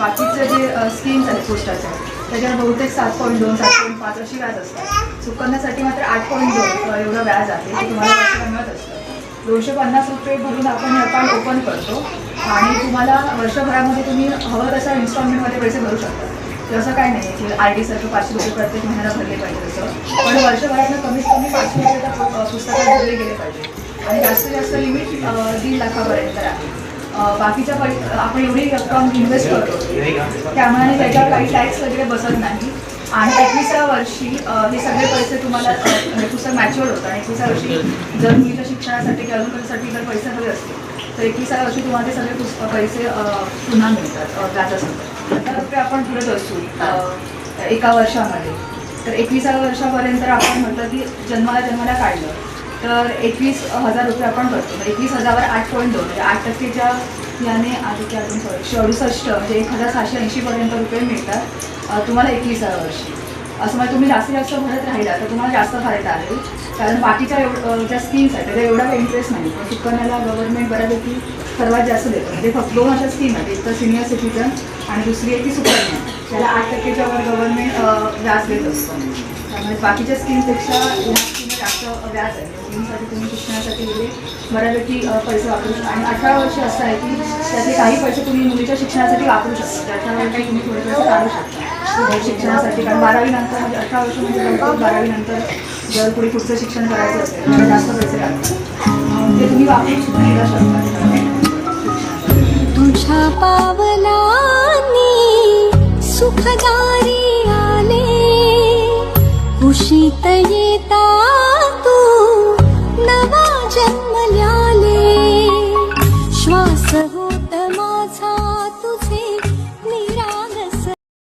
बाकीचे जे स्कीम्स आहेत पोस्टाच्या त्याच्यावर बहुतेक सात पॉईंट दोन सात पॉईंट पाच अशी व्याज असतात. सुकन्यासाठी मात्र आठ पॉईंट दोन एवढं व्याज आहे ते तुम्हाला वर्षभर मिळत असतं. दोनशे पन्नास रुपये भरून आपण हे अकाउंट ओपन करतो आणि तुम्हाला वर्षभरामध्ये तुम्ही हवं तसं इन्स्टॉलमेंटमध्ये पैसे भरू शकता. तसं काय काही नाही की आर डी सारखं पाचशे रुपये प्रत्येक महिन्याला भरले पाहिजे तसं. पण वर्षभरातनं कमीत कमी पाचशे रुपये त्या पुस्तकात भरले गेले पाहिजे. आणि जास्तीत जास्त लिमिट दीड लाखापर्यंत आहे बाकीच्या आपण एवढी रक्कम इन्व्हेस्ट करतो. त्यामुळे त्याच्यावर काही टॅक्स वगैरे बसत नाही. आणि एकविसाव्या वर्षी हे सगळे पैसे तुम्हाला म्हणजे पुस्तक मॅच्युअर होतं आणि एकविसाव्या वर्षी जर मुलीच्या शिक्षणासाठी किंवा अजून जर पैसे हवे असतील तर एकविसाव्या वर्षी तुम्हाला ते सगळे पुस्त पैसे पुन्हा मिळतात अं, व्याजासकट हजार रुपये आपण पुढे असू एका वर्षामध्ये. तर एकविसाव्या वर्षापर्यंत आपण म्हटलं की जन्माला जन्माला काढलं. तर एकवीस हजार रुपये आपण करतो एकवीस हजारावर आठ पॉईंट दोन म्हणजे आठ टक्केच्या याने आधी की अजून सॉरी अडुसष्ट म्हणजे एक हजार सहाशे ऐंशीपर्यंत रुपये मिळतात. तुम्हाला तुम्हाला हजार वर्षी. असं म्हणजे तुम्ही जास्तीत जास्त भरत राहिला तर तुम्हाला जास्त फायदा आहे कारण बाकीच्या एव ज्या स्कीम्स आहेत त्याचा एवढा काही इंटरेस्ट नाही. पण सुकन्याला गव्हर्नमेंट बऱ्यापैकी सर्वात जास्त देतं. म्हणजे फक्त दोन अशा स्कीम आहेत. एक तर सिनियर सिटीजन आणि दुसरी आहे ती सुकन्या. त्याला आठ टक्केच्या गव्हर्नमेंट व्याज देत असतं. म्हणजे बाकीच्या स्कीमपेक्षा ह्या स्कीम जास्त व्याज आहे. स्कीमसाठी तुम्ही शिक्षणासाठी वगैरे बऱ्यापैकी पैसे वापरू शकता. आणि अठरा वर्ष असं आहे की त्याचे काही पैसे तुम्ही मुलीच्या शिक्षणासाठी वापरू शकता. अठरा वेळी तुम्ही थोडे पैसे काढू शकता. शिक्षणासाठी कारण बारावीनंतर म्हणजे अठरा वर्ष म्हणजे जवळपास जर पुढे पुढचं शिक्षण करायचं असेल तर जास्त पैसे लागतात. ते तुम्ही वापरू शकता. शीत येता तू नवा जन्मल्याले श्वास होत माझा